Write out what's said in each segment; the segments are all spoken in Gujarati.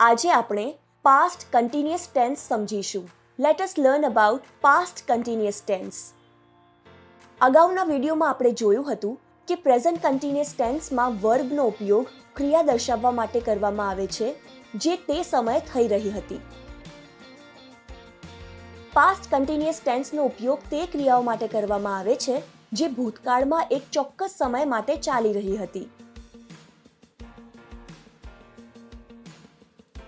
આજે આપણે પાસ્ટ કન્ટિન્યુઅસ ટેન્સ સમજીશું. Let us learn about past continuous tense અગાઉના વિડીયોમાં આપણે જોયું હતું કે પ્રેઝન્ટ કન્ટિન્યુઅસ ટેન્સમાં વર્બનો ઉપયોગ ક્રિયા દર્શાવવા માટે કરવામાં આવે છે, જે તે સમયે થઈ રહી હતી. પાસ્ટ કન્ટિન્યુઅસ ટેન્સનો ઉપયોગ તે ક્રિયાઓ માટે કરવામાં આવે છે, જે ભૂતકાળમાં એક ચોક્કસ સમય માટે ચાલી રહી હતી.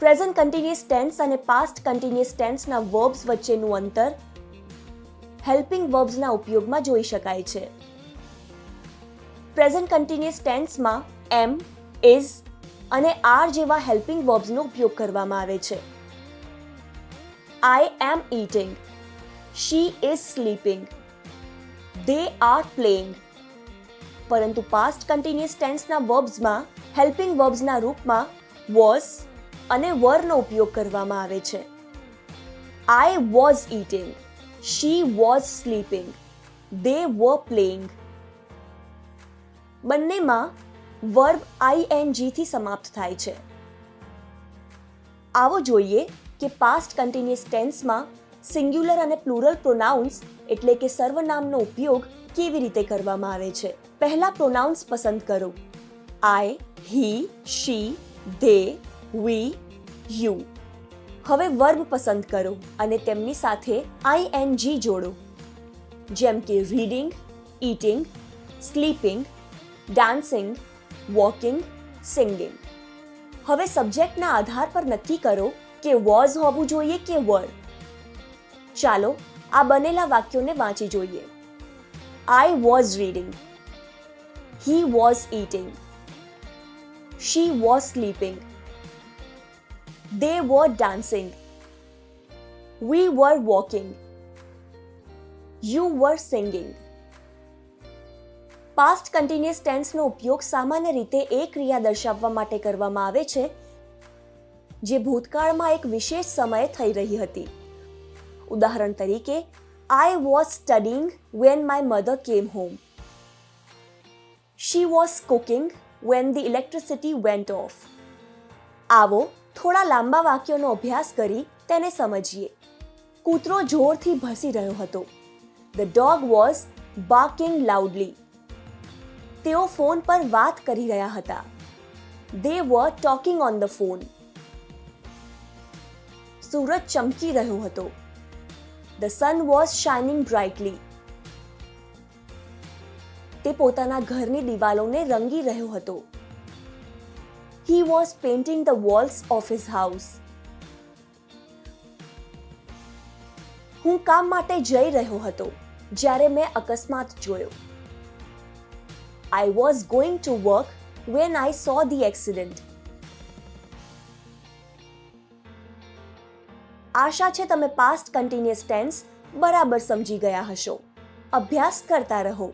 પ્રેઝન્ટ કન્ટિન્યુઅસ ટેન્સ અને પાસ્ટ કન્ટિન્યુઅસ ટેન્સના વર્બ્સ વચ્ચેનું અંતર હેલ્પિંગ વર્બ્સના ઉપયોગમાં જોઈ શકાય છે. પ્રેઝન્ટ કન્ટિન્યુઅસ ટેન્સમાં એમ ઇઝ અને આર જેવા હેલ્પિંગ વર્બ્સનો ઉપયોગ કરવામાં આવે છે. I am eating she is sleeping they are playing પરંતુ પાસ્ટ કન્ટિન્યુઅસ ટેન્સના વર્બ્સમાં હેલ્પિંગ વર્બ્સના રૂપમાં વોઝ અને વરનો ઉપયોગ કરવામાં આવે છે. I was eating she was sleeping they were playing બંનેમાં વર્બ આઈ એન જીથી સમાપ્ત થાય છે. આવો જોઈએ કે પાસ્ટ કન્ટિન્યુઅસ ટેન્સમાં સિંગ્યુલર અને પ્લુરલ પ્રોનાઉન્સ એટલે કે સર્વનામનો ઉપયોગ કેવી રીતે કરવામાં આવે છે. પહેલા પ્રોનાઉન્સ પસંદ કરો. I he she they we you હવે વર્બ પસંદ કરો અને તેમની સાથે આઈ એન જી જોડો. જેમ કે reading eating sleeping dancing walking singing હવે સબ્જેક્ટના આધાર પર નક્કી કરો કે વોઝ હોવું જોઈએ કે વર ચાલો આ બનેલા વાક્યોને વાંચી જોઈએ. I was reading he was eating she was sleeping They were dancing. We were walking. You were singing. પાસ્ટ કન્ટિન્યુઅસ ટેન્સનો ઉપયોગ સામાન્ય રીતે એ ક્રિયા દર્શાવવા માટે કરવામાં આવે છે, જે ભૂતકાળમાં એક વિશેષ સમયે થઈ રહી હતી ઉદાહરણ તરીકે I was studying when my mother came home she was cooking when the electricity went off આવો થોડા લાંબા વાક્યોનો અભ્યાસ કરી તેને સમજીએ. કૂતરો જોરથી ભસી રહ્યો હતો. The dog was barking loudly તેઓ ફોન પર વાત કરી રહ્યા હતા. They were talking on the phone સૂરજ ચમકી રહ્યો હતો. The sun was shining brightly તે પોતાના ઘરની દિવાલોને રંગી રહ્યો હતો. He was painting the walls of his house. હું કામ માટે જઈ રહ્યો હતો, જ્યારે મેં અકસ્માત જોયો. I was going to work when I saw the accident આશા છે તમે પાસ્ટ કન્ટિન્યુઅસ ટેન્સ બરાબર સમજી ગયા હશો. અભ્યાસ કરતા રહો.